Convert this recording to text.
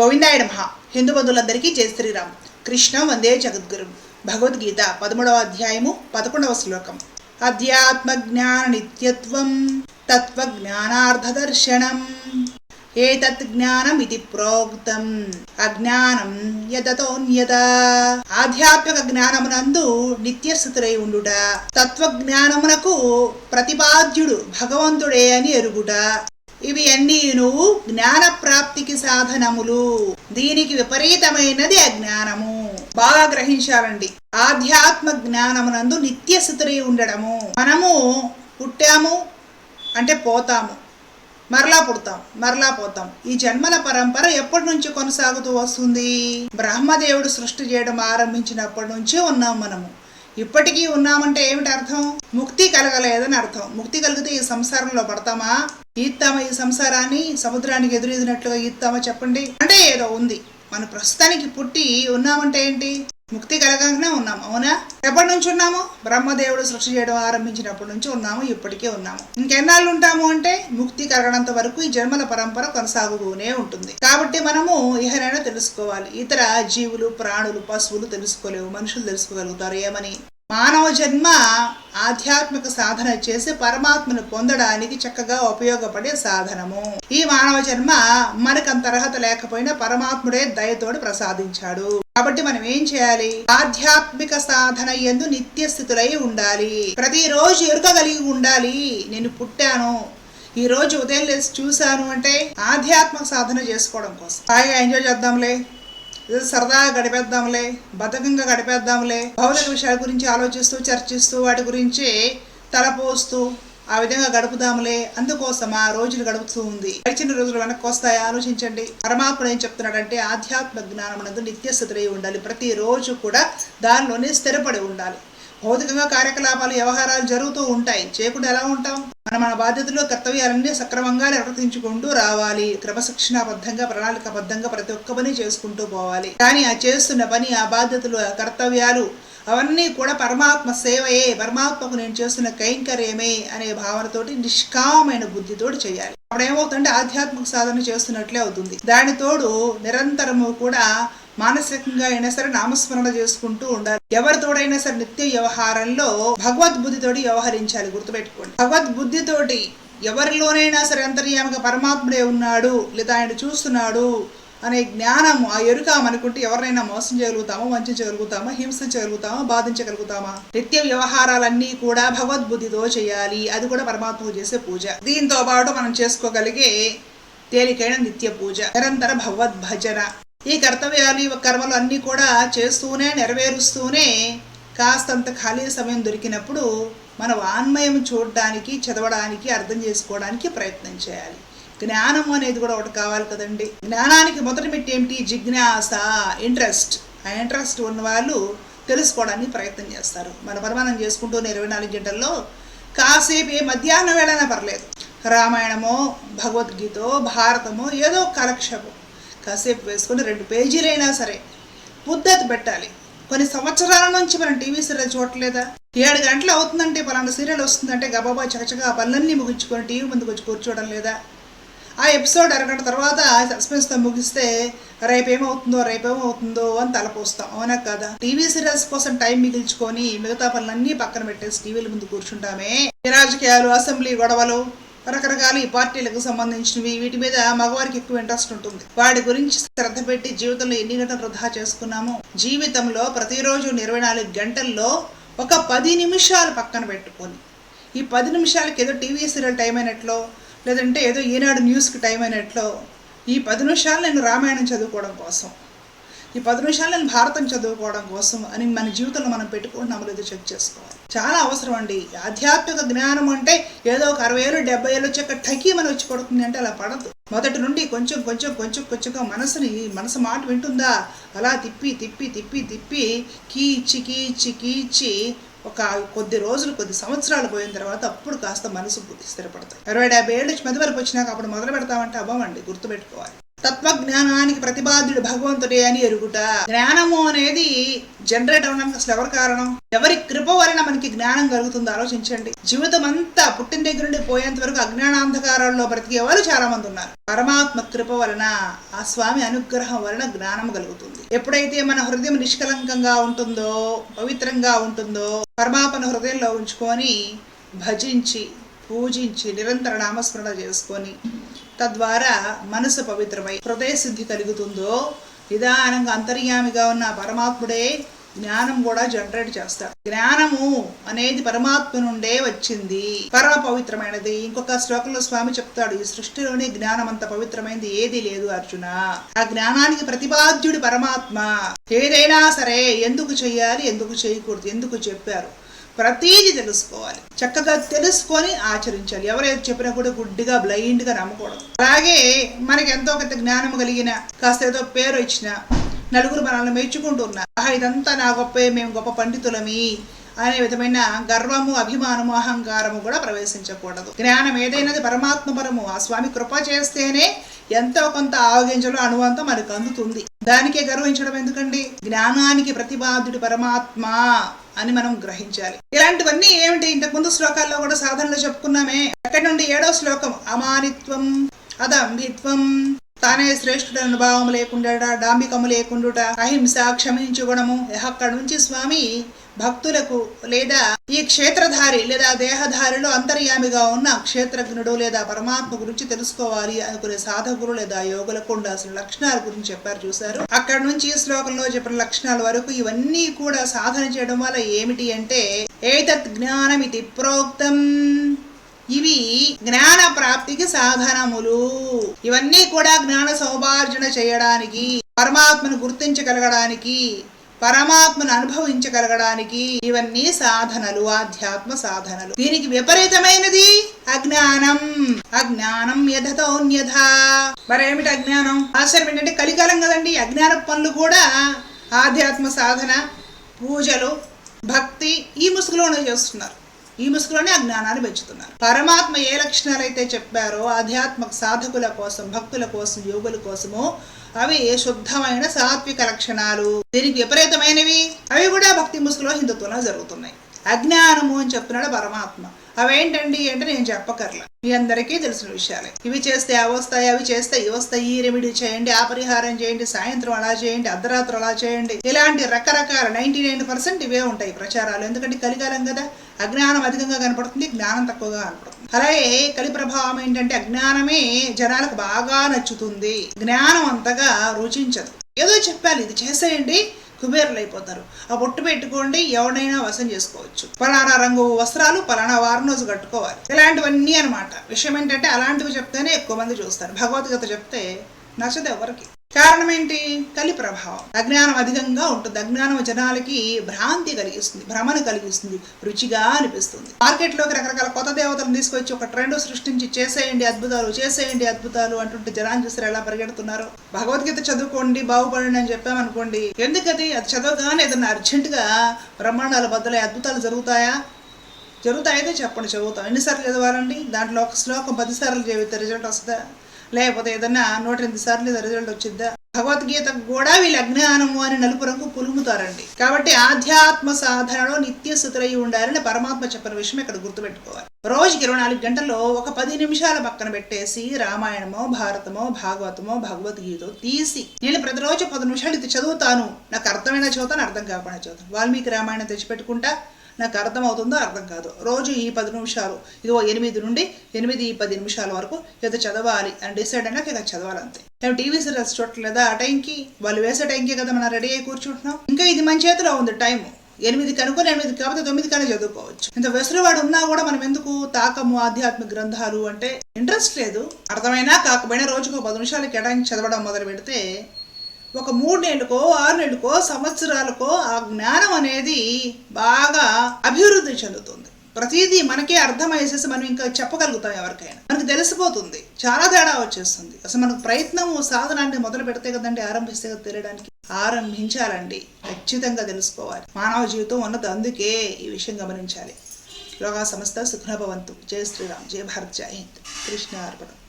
గోవిందాయ నమః హిందూ బంధువులందరికీ జయ శ్రీరామ్. కృష్ణ వందే జగద్గురు. భగవద్గీత పదమూడవ అధ్యాయము పదకొండవ శ్లోకం. అధ్యాత్మ జ్ఞాన నిత్యత్వం తత్వ జ్ఞానార్థ దర్శనం ఏతత్ జ్ఞానం ఇది ప్రోక్తం. అజ్ఞానం యదతోన్యత. ఆధ్యాత్మిక జ్ఞానమునందు నిత్యస్థితులై ఉండుట. తత్వ జ్ఞానమునకు ప్రతిపాద్యుడు భగవంతుడే అని ఎరుగుట. ఇవి అన్నీ నువ్వు జ్ఞాన ప్రాప్తికి సాధనములు. దీనికి విపరీతమైనది అజ్ఞానము. బాగా గ్రహించాలండి. ఆధ్యాత్మ జ్ఞానమునందు నిత్య స్థితులై ఉండడము. మనము పుట్టాము అంటే పోతాము. మరలా పుడతాం మరలా పోతాం. ఈ జన్మల పరంపర ఎప్పటి నుంచి కొనసాగుతూ వస్తుంది? బ్రహ్మదేవుడు సృష్టి చేయడం ఆరంభించినప్పటి నుంచే ఉన్నాం మనము. ఇప్పటికీ ఉన్నామంటే ఏమిటి అర్థం? ముక్తి కలగలేదని అర్థం. ముక్తి కలిగితే ఈ సంసారంలో పడతామా? ఈత్తామా ఈ సంసారాన్ని సముద్రానికి ఎదురెదినట్లుగా ఈత్తామా చెప్పండి. అంటే ఏదో ఉంది. మన ప్రస్తుతానికి పుట్టి ఉన్నామంటే ఏంటి? ముక్తి కలగానే ఉన్నాము అవునా? ఎప్పటి నుంచి ఉన్నాము? బ్రహ్మదేవుడు సృష్టి చేయడం ఆరంభించినప్పటి నుంచి ఉన్నాము ఇప్పటికే ఉన్నాము. ఇంకెన్నాళ్ళు ఉంటాము అంటే ముక్తి కలగడంత వరకు ఈ జన్మల పరంపర కొనసాగుతూనే ఉంటుంది. కాబట్టి మనము ఇహనైనా తెలుసుకోవాలి. ఇతర జీవులు ప్రాణులు పశువులు తెలుసుకోలేవు మనుషులు తెలుసుకోగలుగుతారు ఏమని? మానవ జన్మ ఆధ్యాత్మిక సాధన చేసి పరమాత్మను పొందడానికి చక్కగా ఉపయోగపడే సాధనము. ఈ మానవ జన్మ మనకంత అర్హత లేకపోయినా పరమాత్ముడే దయతోడు ప్రసాదించాడు. కాబట్టి మనం ఏం చేయాలి? ఆధ్యాత్మిక సాధన ఎందు నిత్య స్థితులై ఉండాలి. ప్రతిరోజు ఎరుకగలిగి ఉండాలి. నేను పుట్టాను. ఈ రోజు ఉదయం లేచి చూశాను అంటే ఆధ్యాత్మిక సాధన చేసుకోవడం కోసం. బాగా ఎంజాయ్ చేద్దాంలే. ఏదో సరదాగా గడిపేద్దాంలే బద్ధకంగా గడిపేద్దాంలే. భౌతిక విషయాల గురించి ఆలోచిస్తూ చర్చిస్తూ వాటి గురించి తలపోస్తూ ఆ విధంగా గడుపుదాంలే. అందుకోసం ఆ రోజులు గడుపుతూ ఉంది. గడిచిన రోజులు వెనక్కి వస్తాయి? ఆలోచించండి. పరమాత్ముడు ఏం చెప్తున్నాడంటే ఆధ్యాత్మ జ్ఞానం అనేది నిత్యస్థితులై ఉండాలి. ప్రతిరోజు కూడా దానిలోనే స్థిరపడి ఉండాలి. భౌతికంగా కార్యకలాపాలు వ్యవహారాలు జరుగుతూ ఉంటాయి. చేయకుండా ఎలా ఉంటాం? మన మన బాధ్యతలు కర్తవ్యాలన్నీ సక్రమంగా నిర్వర్తించుకుంటూ రావాలి. క్రమశిక్షణాబద్ధంగా ప్రణాళికబద్ధంగా ప్రతి ఒక్క పని చేసుకుంటూ పోవాలి. కానీ ఆ చేస్తున్న పని ఆ బాధ్యతలు ఆ కర్తవ్యాలు అవన్నీ కూడా పరమాత్మ సేవయే. పరమాత్మకు నేను చేస్తున్న కైంకర్యమే అనే భావనతోటి నిష్కామైన బుద్ధితోటి చేయాలి. అప్పుడు ఏమవుతుందంటే ఆధ్యాత్మిక సాధన చేస్తున్నట్లే అవుతుంది. దాని తోడు నిరంతరము కూడా మానసికంగా అయినా సరే నామస్మరణ చేసుకుంటూ ఉండాలి. ఎవరితోడైనా సరే నిత్య వ్యవహారంలో భగవద్బుద్ధితోటి వ్యవహరించాలి గుర్తుపెట్టుకోండి. భగవద్బుద్ధితోటి ఎవరిలోనైనా సరే అంతర్యామిగా పరమాత్ముడే ఉన్నాడు లేదా ఆయన చూస్తున్నాడు అనే జ్ఞానం ఆ ఎరుక అనుకుంటే ఎవరినైనా మోసం చేయగలుగుతామా వంచగలుగుతామా హింసించగలుగుతామా బాధించగలుగుతామా? నిత్య వ్యవహారాలన్నీ కూడా భగవద్బుద్ధితో చేయాలి. అది కూడా పరమాత్మకు చేసే పూజ. దీంతో పాటు మనం చేసుకోగలిగే తేలికైన నిత్య పూజ. నిరంతర భగవద్భజన. ఈ కర్తవ్యాలు ఈ కర్మలు అన్నీ కూడా చేస్తూనే నెరవేరుస్తూనే కాస్తంత ఖాళీ సమయం దొరికినప్పుడు మన వాన్మయం చూడడానికి చదవడానికి అర్థం చేసుకోవడానికి ప్రయత్నం చేయాలి. జ్ఞానం అనేది కూడా ఒకటి కావాలి కదండి. జ్ఞానానికి మొదటి మెట్టి ఏమిటి? జిజ్ఞాస ఇంట్రెస్ట్. ఆ ఇంట్రెస్ట్ ఉన్న వాళ్ళు తెలుసుకోవడానికి ప్రయత్నం చేస్తారు. మన పరిమాణం చేసుకుంటూనే ఇరవై నాలుగు గంటల్లో కాసేపు ఏ మధ్యాహ్నం వేళైనా పర్లేదు. రామాయణమో భగవద్గీతో భారతమో ఏదో ఒక కాలక్షేపం. కాసేపు వేసుకొని రెండు పేజీలైనా సరే బుద్ధతి పెట్టాలి. కొన్ని సంవత్సరాల నుంచి మనం టీవీ సీరియల్ చూడలేదా ఏడు గంటలు అవుతుందంటే పలానా సీరియల్ వస్తుందంటే గబాబా చకచగా ఆ పనులన్నీ ముగించుకొని టీవీ ముందుకు వచ్చి కూర్చోవడం లేదా? ఆ ఎపిసోడ్ అరగంట తర్వాత సస్పెన్స్తో ముగిస్తే రేపేమవుతుందో రేపేమవుతుందో అని తలపోస్తాం అవునా కదా? టీవీ సీరియల్స్ కోసం టైం మిగిల్చుకొని మిగతా పనులన్నీ పక్కన పెట్టేసి టీవీల ముందు కూర్చుంటామే. రాజకీయాలు అసెంబ్లీ గొడవలు రకరకాల ఈ పార్టీలకు సంబంధించినవి. వీటి మీద మగవారికి ఎక్కువ ఇంట్రెస్ట్ ఉంటుంది. వాడి గురించి శ్రద్ధ పెట్టి జీవితంలో ఎన్ని గంటలు వృధా చేసుకున్నాము జీవితంలో ప్రతిరోజు ఇరవై నాలుగు గంటల్లో ఒక పది నిమిషాలు పక్కన పెట్టుకొని ఈ పది నిమిషాలకి ఏదో టీవీ సీరియల్ టైం అయినట్లో లేదంటే ఏదో ఈనాడు న్యూస్కి టైం అయినట్లో ఈ పది నిమిషాలు నేను రామాయణం చదువుకోవడం కోసం ఈ పది నిమిషాలు నేను భారతం చదువుకోవడం కోసం అని మన జీవితంలో మనం పెట్టుకోవడం లేదో చెక్ చేసుకోవాలి. చాలా అవసరం అండి. ఆధ్యాత్మిక జ్ఞానం అంటే ఏదో ఒక అరవై ఏళ్ళు డెబ్బై ఏళ్ళు వచ్చాక టకీ మనం వచ్చి పడుతుంది అంటే అలా పడదు. మొదటి నుండి కొంచెం కొంచెం కొంచెం కొంచెంగా మనసుని మనసు మాట వింటుందా? అలా తిప్పి తిప్పి తిప్పి తిప్పి కీచి కీచి కీచి ఒక కొద్ది రోజులు కొద్ది సంవత్సరాలు పోయిన తర్వాత అప్పుడు కాస్త మనసు బుద్ధి స్థిరపడతాయి. అరవై డెబ్బై ఏళ్ళు మధ్య వరకు వచ్చినాక అప్పుడు మొదలు పెడతామంటే అవ్వమండి గుర్తుపెట్టుకోవాలి. తత్వజ్ఞానానికి ప్రతిపాద్యుడు భగవంతుడే అని ఎరుగుట. జ్ఞానము అనేది జనరేట్ అవడానికి అసలు ఎవరి కారణం? ఎవరి కృప వలన మనకి జ్ఞానం కలుగుతుందో ఆలోచించండి. జీవితం అంతా పుట్టిన దగ్గర నుండి పోయేంత వరకు అజ్ఞానాంధకారాల్లో బ్రతికే వాళ్ళు చాలా మంది ఉన్నారు. పరమాత్మ కృప వలన ఆ స్వామి అనుగ్రహం వలన జ్ఞానం కలుగుతుంది. ఎప్పుడైతే మన హృదయం నిష్కలంకంగా ఉంటుందో పవిత్రంగా ఉంటుందో పరమాత్మ హృదయంలో ఉంచుకొని భజించి పూజించి నిరంతర నామస్మరణ చేసుకొని తద్వారా మనసు పవిత్రమై హృదయ సిద్ధి కలుగుతుందో నిదానంగా అంతర్యామిగా ఉన్న పరమాత్ముడే జ్ఞానం కూడా జనరేట్ చేస్తాడు. జ్ఞానము అనేది పరమాత్మ నుండే వచ్చింది. పరమ పవిత్రమైనది. ఇంకొక శ్లోకంలో స్వామి చెప్తాడు ఈ సృష్టిలోనే జ్ఞానం అంత పవిత్రమైనది ఏది లేదు అర్జున. ఆ జ్ఞానానికి ప్రతిపాద్యుడి పరమాత్మ. ఏదైనా సరే ఎందుకు చేయాలి ఎందుకు చేయకూడదు ఎందుకు చెప్పారు? ప్రతీది తెలుసుకోవాలి. చక్కగా తెలుసుకొని ఆచరించాలి. ఎవరైతే చెప్పినా కూడా గుడ్డిగా బ్లైండ్గా నమ్మకూడదు. అలాగే మనకి ఎంతో కొంత జ్ఞానం కలిగిన కాస్త ఏదో పేరు ఇచ్చిన నలుగురు మనల్ని మెచ్చుకుంటున్నా ఆహా ఇదంతా నా గొప్పే మేము గొప్ప పండితులమి అనే విధమైన గర్వము అభిమానము అహంకారము కూడా ప్రవేశించకూడదు. జ్ఞానం ఏదైనది పరమాత్మపరము ఆ స్వామి కృప చేస్తేనే ఎంతో కొంత ఆవగించలో అనువంతం మనకు అందుతుంది. దానికే గర్వించడం ఎందుకండి? జ్ఞానానికి ప్రతిపాదుడు పరమాత్మ అని మనం గ్రహించాలి. ఇలాంటివన్నీ ఏమిటి? ఇంతకు ముందు శ్లోకాల్లో కూడా సాధనలో చెప్పుకున్నామే. అక్కడి నుండి ఏడో శ్లోకం? అమానిత్వం అదంభిత్వం తానే శ్రేష్ఠుడు అనుభవం లేకుండా డాంబికము లేకుండా అహింస క్షమించు గుణము అక్కడ నుంచి స్వామి భక్తులకు లేదా ఈ క్షేత్రధారి లేదా దేహధారిలో అంతర్యామిగా ఉన్న క్షేత్రజ్ఞుడు లేదా పరమాత్మ గురించి తెలుసుకోవాలి అనుకునే సాధకులు లేదా యోగులకు ఉండాల్సిన లక్షణాల గురించి చెప్పారు చూశారు. అక్కడ నుంచి ఈ శ్లోకంలో చెప్పిన లక్షణాల వరకు ఇవన్నీ కూడా సాధన చేయడం వల్ల ఏమిటి అంటే ఏతత్ జ్ఞానమితి ప్రోక్తం. ఇవి జ్ఞాన ప్రాప్తికి సాధనములు. ఇవన్నీ కూడా జ్ఞాన సౌభార్జన చేయడానికి పరమాత్మను గుర్తించగలగడానికి పరమాత్మను అనుభవించగలగడానికి ఇవన్నీ సాధనలు ఆధ్యాత్మ సాధనలు. దీనికి విపరీతమైనది అజ్ఞానం. అజ్ఞానం యథతోన్యథ మరేమిటి అజ్ఞానం? ఆశ్చర్యం ఏంటంటే కలికాలం కదండి అజ్ఞాన పనులు కూడా ఆధ్యాత్మ సాధన పూజలు భక్తి ఈ ముసుగులోనే చేస్తున్నారు. ఈ ముసుగులోనే అజ్ఞానాన్ని పెంచుతున్నారు. పరమాత్మ ఏ లక్షణాలు అయితే చెప్పారో ఆధ్యాత్మిక సాధకుల కోసం భక్తుల కోసం యోగుల కోసము అవి శుద్ధమైన సాత్విక లక్షణాలు? దీనికి విపరీతమైనవి. అవి కూడా భక్తి ముసుగులో హిందుత్వంలో జరుగుతున్నాయి. అజ్ఞానము అని చెప్తున్నాడు పరమాత్మ. అవేంటండి అంటే నేను చెప్పకర్లా. మీ అందరికీ తెలిసిన విషయాలే. ఇవి చేస్తే అవి వస్తాయి అవి చేస్తే ఇవి వస్తాయి ఈ రెమెడీ చేయండి ఆ పరిహారం చేయండి సాయంత్రం అలా చేయండి అర్ధరాత్రి అలా చేయండి. ఇలాంటి రకరకాల నైన్టీ నైన్ పర్సెంట్ ఇవే ఉంటాయి ప్రచారాలు. ఎందుకంటే కలికాలం కదా. అజ్ఞానం అధికంగా కనపడుతుంది జ్ఞానం తక్కువగా కనపడుతుంది. అలాగే కలి ప్రభావం ఏంటంటే అజ్ఞానమే జనాలకు బాగా నచ్చుతుంది. జ్ఞానం అంతగా రుచించదు. ఏదో చెప్పాలి ఇది చేసేయండి కుబేరులు అయిపోతారు. ఆ బొట్టు పెట్టుకోండి ఎవడైనా వశం చేసుకోవచ్చు. పలానా రంగు వస్త్రాలు పలానా వారం రోజు కట్టుకోవాలి. ఇలాంటివన్నీ అనమాట విషయం ఏంటంటే అలాంటివి చెప్తేనే ఎక్కువ మంది చూస్తారు. భగవద్గీత చెప్తే నచ్చదు ఎవరికి. కారణం ఏంటి కలి ప్రభావం. అజ్ఞానం అధికంగా ఉంటుంది. అజ్ఞానం జనాలకి భ్రాంతి కలిగిస్తుంది భ్రమను కలిగిస్తుంది రుచిగా అనిపిస్తుంది. మార్కెట్లోకి రకరకాల కొత్త దేవతలను తీసుకొచ్చి ఒక ట్రెండ్ సృష్టించి చేసేయండి అద్భుతాలు చేసేయండి అద్భుతాలు అంటుంటే జనాన్ని చూసారు ఎలా పరిగెడుతున్నారు. భగవద్గీత చదువుకోండి బాగుపడండి అని చెప్పామనుకోండి ఎందుకది అది? చదవగానే ఏదన్నా అర్జెంటుగా బ్రహ్మాండాల బద్దలై అద్భుతాలు జరుగుతాయా? జరుగుతాయితే చెప్పండి చదువుతాం. ఎన్నిసార్లు చదవాలండి? దాంట్లో ఒక శ్లోకం పదిసార్లు చదివితే రిజల్ట్ వస్తుందా? లేకపోతే ఏదన్నా నూట ఎనిమిది సార్లు రిజల్ట్ వచ్చిద్దా? భగవద్గీత కూడా వీళ్ళు అజ్ఞానము అని నలుపు రంగు పులుముతారండి. కాబట్టి ఆధ్యాత్మ సాధనలో నిత్య స్థితులై ఉండాలని పరమాత్మ చెప్పిన విషయం ఇక్కడ గుర్తుపెట్టుకోవాలి. రోజుకి ఇరవై నాలుగు గంటల్లో ఒక పది నిమిషాల పక్కన పెట్టేసి రామాయణమో భారతమో భాగవతమో భగవద్గీత తీసి నేను ప్రతిరోజు పది నిమిషాలు ఇది చదువుతాను. నాకు అర్థమైన చదువుతాను అర్థం కాకుండా చదువుతాను. వాల్మీకి రామాయణం తెచ్చిపెట్టుకుంటా నాకు అర్థం అవుతుందో అర్థం కాదు. రోజు ఈ పది నిమిషాలు ఇదిగో ఎనిమిది నుండి ఎనిమిది పది నిమిషాల వరకు ఏదో చదవాలి అని డిసైడ్ అయినాక ఇక చదవాలంతే. మేము టీవీ సీరియల్స్ చూడట్లేదా ఆ టైంకి? వాళ్ళు వేసే టైంకి కదా మనం రెడీ అయ్యి కూర్చుంటున్నాం. ఇంకా ఇది మన చేతిలో ఉంది టైం ఎనిమిది కనుకొని ఎనిమిది కాకపోతే తొమ్మిది కానీ చదువుకోవచ్చు. ఇంత వెసులువాడు ఉన్నా కూడా మనం ఎందుకు తాకము ఆధ్యాత్మిక గ్రంథాలు అంటే? ఇంట్రెస్ట్ లేదు. అర్థమైనా కాకపోయినా రోజుకు పది నిమిషాలు కేటాయించి చదవడం మొదలు పెడితే ఒక మూడు నెలలకో ఆరు నెలలకో సంవత్సరాలకో ఆ జ్ఞానం అనేది బాగా అభివృద్ధి చెందుతుంది. ప్రతిదీ మనకే అర్థమయ్యేసేసి మనం ఇంకా చెప్పగలుగుతాం ఎవరికైనా. మనకు తెలిసిపోతుంది. చాలా తేడా వచ్చేస్తుంది. అసలు మనకు ప్రయత్నము సాధనాన్ని మొదలు పెడితే కదండి ఆరంభిస్తే కదా తెలియడానికి? ఆరంభించాలండి. ఖచ్చితంగా తెలుసుకోవాలి. మానవ జీవితం ఉన్నది అందుకే ఈ విషయం గమనించాలి. లోగా సంస్థ సుఖనభవంతు జయ శ్రీరామ్. జయ భారత్. జయ హింద్. కృష్ణ అర్పణం.